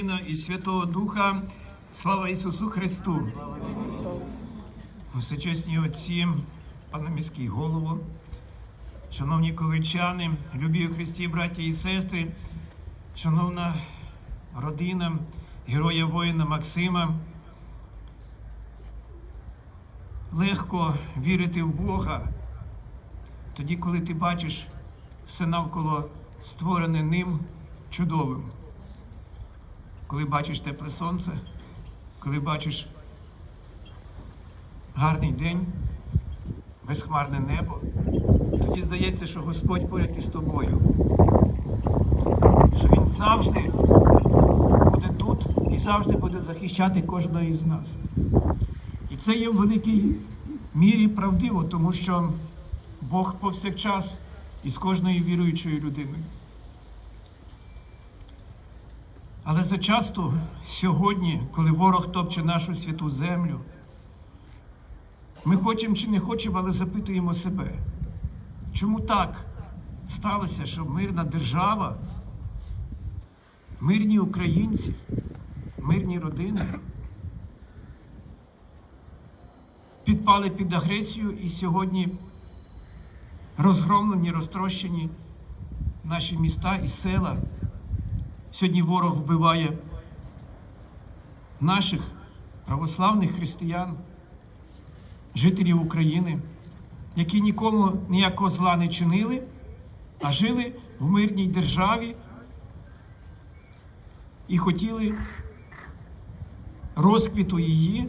І Святого Духа, слава Ісусу Христу. Всечесні отці, пане міський голово, шановні ковичани, любі Христі, браті і сестри, шановна родина, героя воїна Максима. Легко вірити в Бога, тоді, коли ти бачиш все навколо створене ним чудовим коли бачиш тепле сонце, коли бачиш гарний день, безхмарне небо, тоді здається, що Господь поряд із тобою, що Він завжди буде тут і завжди буде захищати кожного із нас. І це є в великій мірі правдиво, тому що Бог повсякчас із кожною віруючою людиною. Але зачасто сьогодні, коли ворог топче нашу святу землю, ми хочемо чи не хочемо, але запитуємо себе, чому так сталося, що мирна держава, мирні українці, мирні родини підпали під агресію і сьогодні розгромлені, розтрощені наші міста і села. Сьогодні ворог вбиває наших православних християн, жителів України, які нікому ніякого зла не чинили, а жили в мирній державі і хотіли розквіту її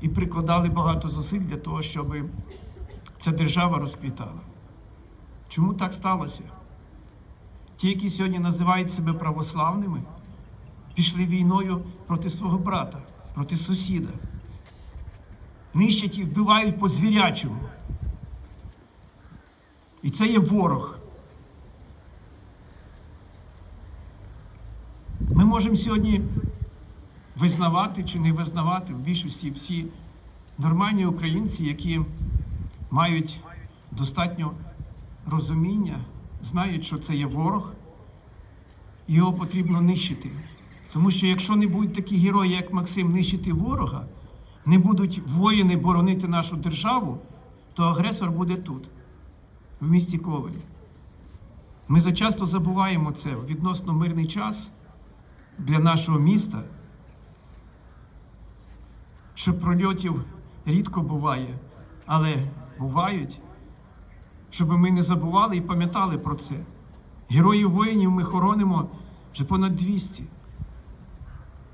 і прикладали багато зусиль для того, щоб ця держава розквітала. Чому так сталося? Ті, які сьогодні називають себе православними, пішли війною проти свого брата, проти сусіда. Нищать і вбивають по звірячому. І це є ворог. Ми можемо сьогодні визнавати чи не визнавати в більшості всі нормальні українці, які мають достатньо розуміння знають, що це є ворог, його потрібно нищити. Тому що якщо не будуть такі герої, як Максим, нищити ворога, не будуть воїни боронити нашу державу, то агресор буде тут, в місті Ковелі. Ми зачасто забуваємо це відносно мирний час для нашого міста, що прольотів рідко буває, але бувають щоб ми не забували і пам'ятали про це. Героїв воїнів ми хоронимо вже понад 200.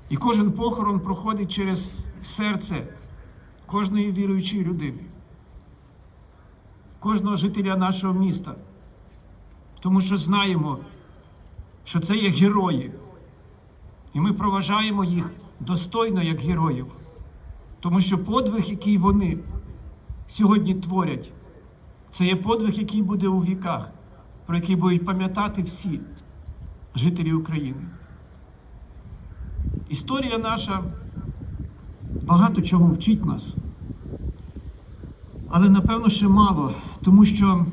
І кожен похорон проходить через серце кожної віруючої людини, кожного жителя нашого міста. Тому що знаємо, що це є герої. І ми проважаємо їх достойно як героїв. Тому що подвиг, який вони сьогодні творять, це є подвиг, який буде у віках, про який будуть пам'ятати всі жителі України. Історія наша багато чого вчить нас. Але напевно ще мало, тому що,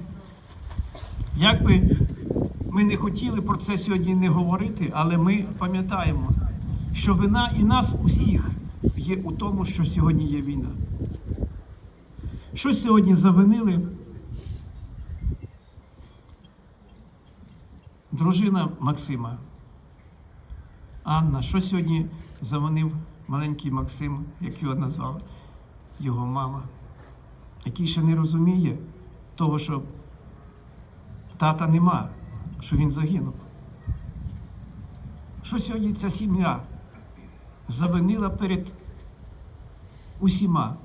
як би ми не хотіли про це сьогодні не говорити, але ми пам'ятаємо, що вина і нас усіх є у тому, що сьогодні є війна. Що сьогодні завинили? Дружина Максима. Анна, що сьогодні заманив маленький Максим, як його назвав його мама, який ще не розуміє того, що тата нема, що він загинув. Що сьогодні ця сім'я завинила перед усіма?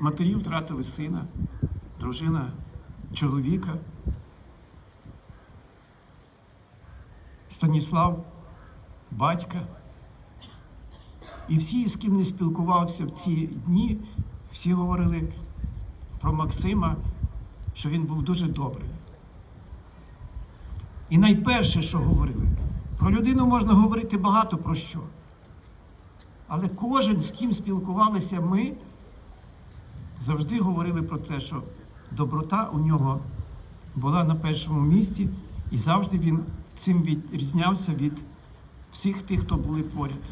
Матері втратили сина, дружина, чоловіка. Станіслав, батька. І всі, з ким не спілкувався в ці дні, всі говорили про Максима, що він був дуже добрий. І найперше, що говорили, про людину можна говорити багато про що. Але кожен, з ким спілкувалися ми, завжди говорили про те, що доброта у нього була на першому місці, і завжди він цим відрізнявся від всіх тих, хто були поряд.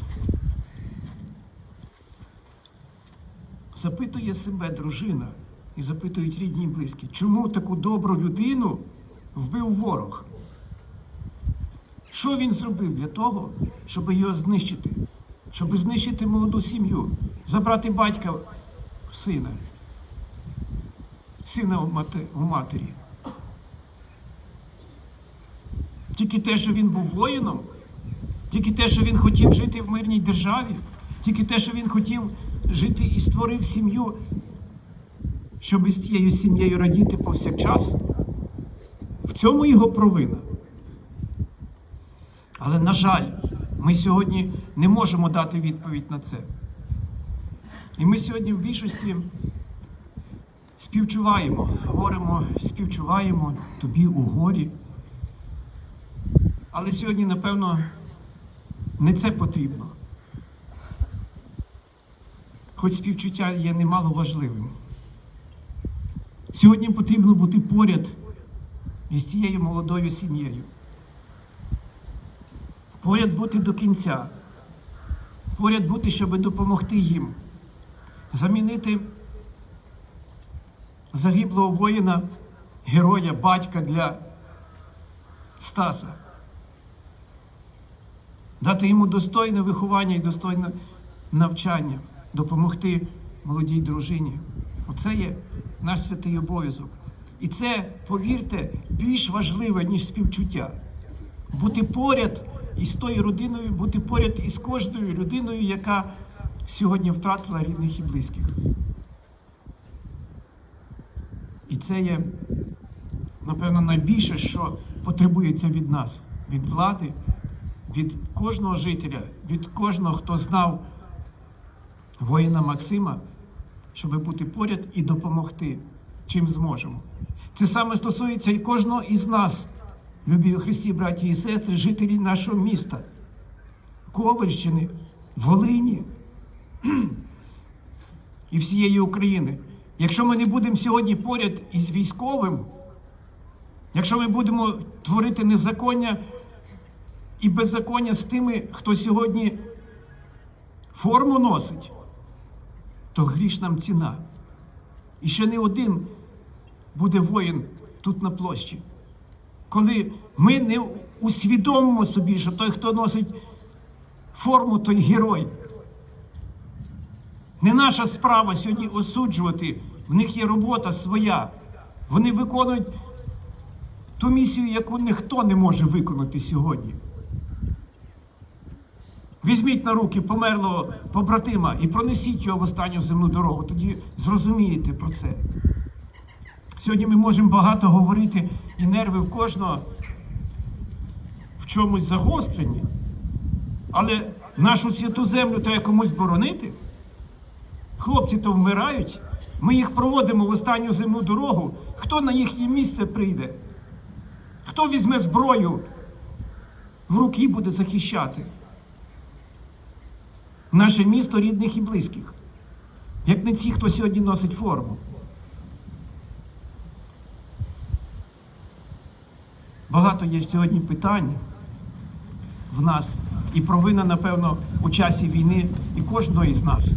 Запитує себе дружина і запитують рідні і близькі, чому таку добру людину вбив ворог? Що він зробив для того, щоб його знищити? Щоб знищити молоду сім'ю, забрати батька в сина, сина у матері. Тільки те, що він був воїном, тільки те, що він хотів жити в мирній державі, тільки те, що він хотів жити і створив сім'ю, щоб із цією сім'єю радіти повсякчас. В цьому його провина. Але, на жаль, ми сьогодні не можемо дати відповідь на це. І ми сьогодні в більшості співчуваємо, говоримо, співчуваємо тобі у горі. Але сьогодні, напевно, не це потрібно. Хоч співчуття є немало важливим. Сьогодні потрібно бути поряд із цією молодою сім'єю. Поряд бути до кінця. Поряд бути, щоб допомогти їм. Замінити загиблого воїна, героя, батька для Стаса. Дати йому достойне виховання і достойне навчання, допомогти молодій дружині. Оце є наш святий обов'язок. І це, повірте, більш важливе, ніж співчуття. Бути поряд із тою родиною, бути поряд із кожною людиною, яка сьогодні втратила рідних і близьких. І це є, напевно, найбільше, що потребується від нас, від влади, від кожного жителя, від кожного, хто знав воїна Максима, щоб бути поряд і допомогти, чим зможемо. Це саме стосується і кожного із нас, любі Христі, браті і сестри, жителі нашого міста, Ковальщини, Волині і всієї України. Якщо ми не будемо сьогодні поряд із військовим, якщо ми будемо творити незаконня і беззаконня з тими, хто сьогодні форму носить, то гріш нам ціна. І ще не один буде воїн тут на площі. Коли ми не усвідомимо собі, що той, хто носить форму, той герой. Не наша справа сьогодні осуджувати. В них є робота своя. Вони виконують ту місію, яку ніхто не може виконати сьогодні. Візьміть на руки померлого побратима і пронесіть його в останню земну дорогу. Тоді зрозумієте про це. Сьогодні ми можемо багато говорити, і нерви в кожного в чомусь загострені. Але нашу святу землю треба комусь боронити. Хлопці то вмирають. Ми їх проводимо в останню земну дорогу. Хто на їхнє місце прийде? Хто візьме зброю в руки і буде захищати? Наше місто рідних і близьких. Як не ті, хто сьогодні носить форму. Багато є сьогодні питань в нас, і провина, напевно, у часі війни і кожного із нас.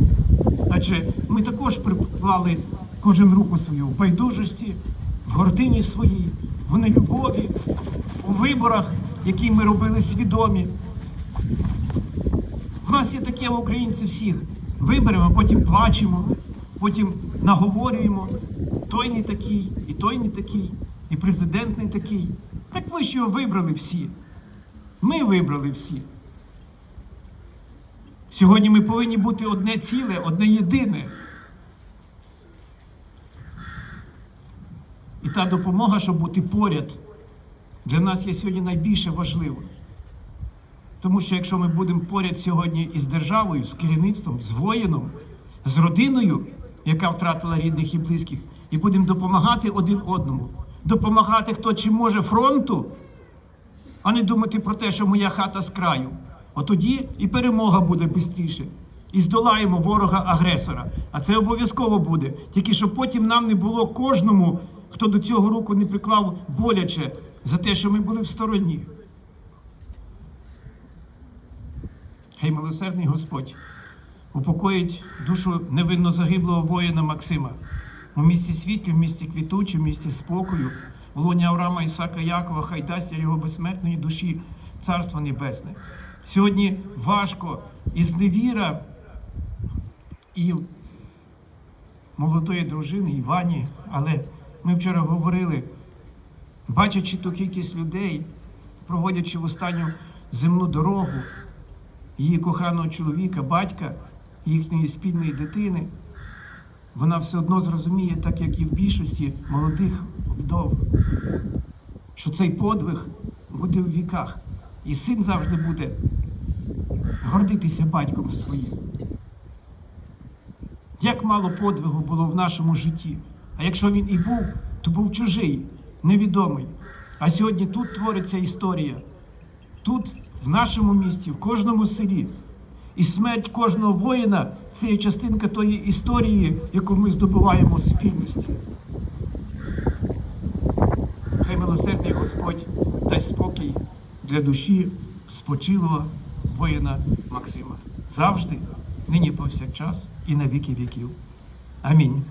Адже ми також приклали кожен руку свою в байдужості, в гордині своїй, в нелюбові, у виборах, які ми робили свідомі. Нас є таке в українців всіх. Виберемо, потім плачемо, потім наговорюємо. Той не такий, і той не такий, і президент не такий. Так ви його вибрали всі. Ми вибрали всі. Сьогодні ми повинні бути одне ціле, одне єдине. І та допомога, щоб бути поряд, для нас є сьогодні найбільше важливо. Тому що якщо ми будемо поряд сьогодні із державою, з керівництвом, з воїном, з родиною, яка втратила рідних і близьких, і будемо допомагати один одному, допомагати хто чим може фронту, а не думати про те, що моя хата з краю. От тоді і перемога буде швидше. І здолаємо ворога-агресора. А це обов'язково буде. Тільки щоб потім нам не було кожному, хто до цього руку не приклав боляче за те, що ми були в стороні. Хай милосердний Господь упокоїть душу невинно загиблого воїна Максима у місті світлі, в місті квітучі, в місті спокою, в лоні Авраама Ісака Якова, хай дасть його безсмертної душі Царство Небесне. Сьогодні важко і зневіра і молодої дружини Івані, але ми вчора говорили, бачачи ту кількість людей, проводячи в останню земну дорогу її коханого чоловіка, батька, їхньої спільної дитини, вона все одно зрозуміє, так як і в більшості молодих вдов, що цей подвиг буде в віках, і син завжди буде гордитися батьком своїм. Як мало подвигу було в нашому житті. А якщо він і був, то був чужий, невідомий. А сьогодні тут твориться історія. Тут, в нашому місті, в кожному селі. І смерть кожного воїна це є частинка тої історії, яку ми здобуваємо з спільності. Хай милосердний Господь дасть спокій для душі спочилого воїна Максима. Завжди, нині повсякчас і на віки віків. Амінь.